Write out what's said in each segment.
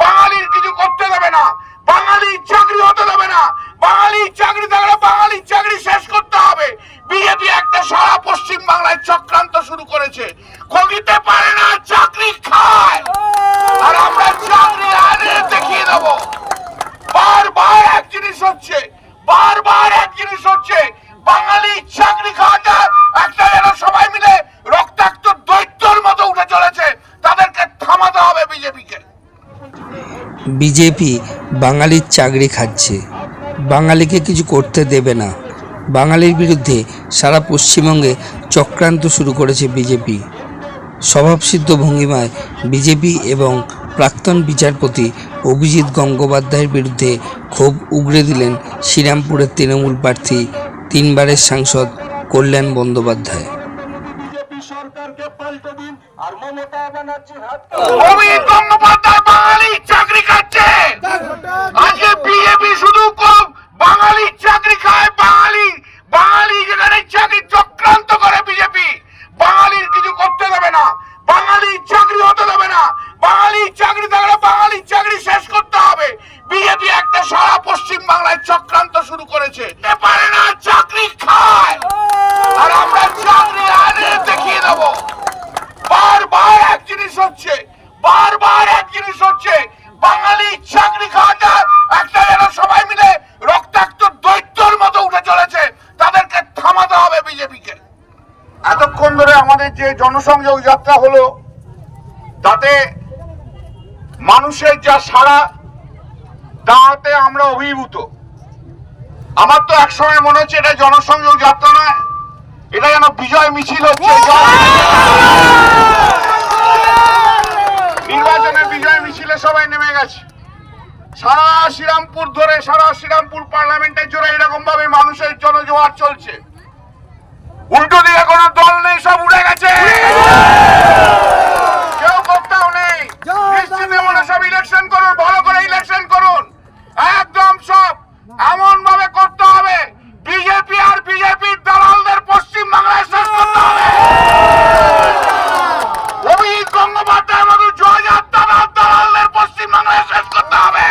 বাঙালির কিছু করতে দেবে না। বাঙালি চাকরি হতে দেবে না। বাঙালি চাকরি থাকলে চাকরি শেষ করতে হবে। বিজেপি একটা সারা পশ্চিম বাংলায় চক্রান্ত শুরু করেছে। কমিতে পারে না বিজেপি বাঙালির চাকরি খাচ্ছে। বাঙালিকে কিছু করতে দেবে না। বাঙালির বিরুদ্ধে সারা পশ্চিমবঙ্গে চক্রান্ত শুরু করেছে বিজেপি। স্বভাবসিদ্ধ ভঙ্গিমায় বিজেপি এবং প্রাক্তন বিচারপতি অভিজিৎ গঙ্গোপাধ্যায়ের বিরুদ্ধে ক্ষোভ উগরে দিলেন শ্রীরামপুরের তৃণমূল প্রার্থী তিনবারের সাংসদ কল্যাণ বন্দ্যোপাধ্যায়। সরকারকে পাল্টে দিন আর মমতা বাঙালি চাকরি খাচ্ছে আজকে বিজেপি শুধু খুব বাঙালি চাকরি খায় বাঙালি বাঙালি যেখানে চাকরি চক্রান্ত করে বিজেপি বাঙালির কিছু করতে দেবে না বাঙালি চাকরি হতে দেবে না বাঙালি চাকরি থাকলে বাঙালি চাকরি শেষ করতে হবে বিজেপি একটা সারা পশ্চিম বাংলায় চক্রান্ত শুরু করেছে এ পারে না চাকরি খায় আর আমরা চাকরি আনে দেখিয়ে দেবো বারবার এক জিনিস হচ্ছে বারবার এক জিনিস হচ্ছে বাঙালি চাকরি খাওয়াটা একটা যেন সবাই মিলে রক্তাক্ত দৈত্যর মতো উঠে চলেছে তাদেরকে থামাতে হবে বিজেপিকে। এতক্ষণ ধরে আমাদের যে জনসংযোগ যাত্রা হলো তাতে মানুষের যা সারা তাতে আমরা অভিভূত। আমার তো একসময় মনে হচ্ছে এটা জনসংযোগ যাত্রা নয় এটা যেন বিজয় মিছিল হচ্ছে নির্বাচনের বিজয় মিছিলে সবাই নেমে গেছে। সারা শ্রীরামপুর ধরে, সারা শ্রীরামপুর পার্লামেন্টের জন্য এরকম ভাবে মানুষের জনজোয়ার চলছে। উল্টো দিকে কোনো দল নেই, সব উড়ে গেছে কেউ কোথাও নেই নিশ্চিতে মনে সব ইলেকশন করুন ভালো করে ইলেকশন করুন একদম সব এমন ভাবে করতে হবে বিজেপি আর বিজেপির দালালদের পশ্চিম বাংলায় শেষ করতে হবে অভিজিৎ গঙ্গোপাধ্যায়ের মতো জয়জাত দালাল দালালদের পশ্চিম বাংলায় শেষ করতে হবে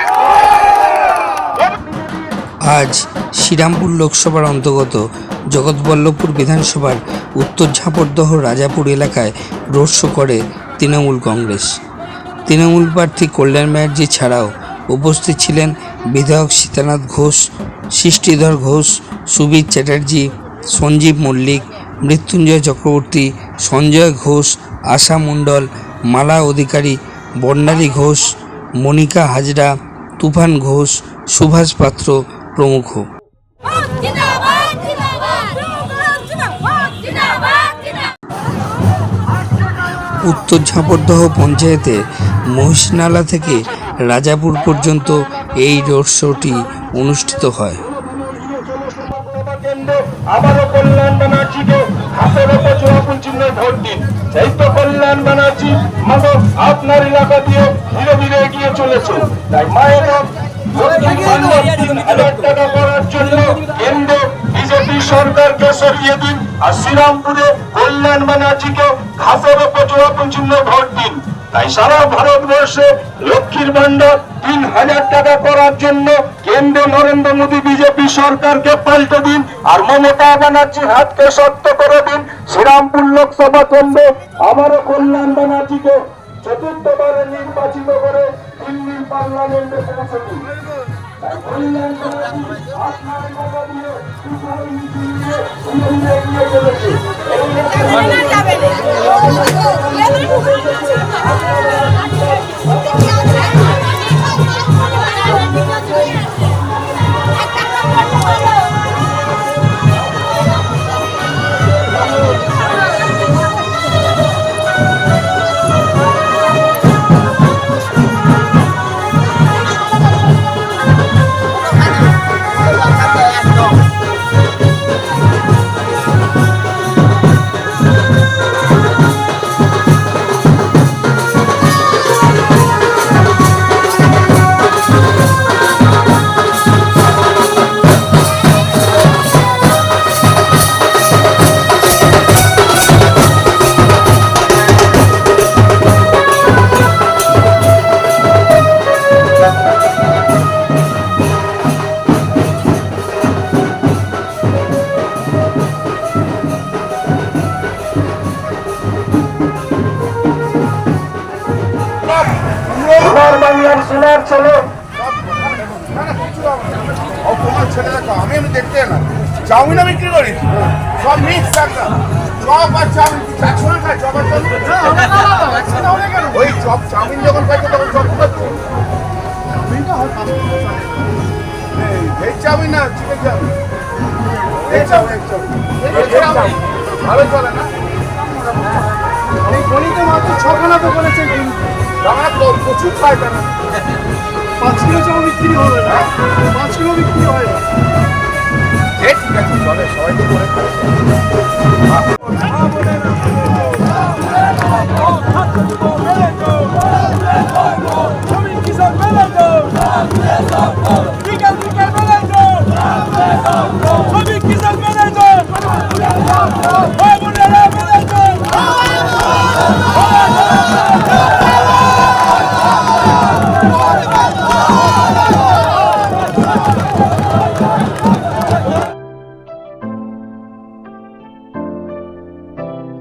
আজ শ্রীরামপুর লোকসভার অন্তর্গত জগৎবল্লভপুর বিধানসভার উত্তর ঝাপরদহ রাজাপুর এলাকায় রোড শো করে তৃণমূল কংগ্রেস। তৃণমূল প্রার্থী কল্যাণ ব্যানার্জি ছাড়াও উপস্থিত ছিলেন বিধায়ক সীতানাথ ঘোষ, সৃষ্টিধর ঘোষ, সুবীর চ্যাটার্জি, সঞ্জীব মল্লিক, মৃত্যুঞ্জয় চক্রবর্তী, সঞ্জয় ঘোষ, আশা মণ্ডল, মালা অধিকারী বন্ডারী ঘোষ, মনিকা হাজরা, তুফান ঘোষ, সুভাষ পাত্র প্রমুখ। উত্তর ঝাপরদহ পঞ্চায়েতে মহিষনালা থেকে রাজাপুর পর্যন্ত এই রোড শোটি অনুষ্ঠিত হয়। আপনার এলাকা দিয়ে ধীরে ধীরে এগিয়ে চলেছে তাই মায়ের করার জন্য কেন্দ্র বিজেপি সরকারকে সরিয়ে দিন আর শ্রীরামপুরে কল্যাণ ব্যানার্জিকে ঘাসের ওপর চোরাপুন ভোট দিন। তাই সারা ভারতবর্ষে লক্ষ্মীর ভান্ডার তিন হাজার টাকা করার জন্য কেন্দ্র নরেন্দ্র মোদী বিজেপি সরকারকে পাল্টে দিন আর মমতা ব্যানার্জির হাতকে শক্ত করে দিন। শ্রীরামপুর লোকসভা কেন্দ্রে আবারও কল্যাণ ব্যানার্জিকে চতুর্থবারে নির্বাচিত করে পার্লামেন্টে পৌঁছে কল্যাণ আপনার কথা দিয়ে ধীরে ধীরে এগিয়ে চলেছে কাউন্সিলর ছেলে তোমার ছেলে দেখো আমি আমি দেখতে না চাউমিন আমি কি করি? সব মিক্স একটা। চপ আর চাউমিন একসঙ্গে খাই চপ আর চাউমিন? ওই চপ চাউমিন যখন খাইছো তখন চপ খাচ্ছ এই চাউমিন না চিকেন চাউমিন? এই চাউমিন চাউমিন। ভালো চলে না? উনি তো মাত্র ছখানা তো বলেছেন রাত লোক প্রচুর খায় কেন? পাঁচ কিলো চাল বিক্রি হয় না। পাঁচ বিক্রি হয় না। ঠিক আছে চলে সবাইকে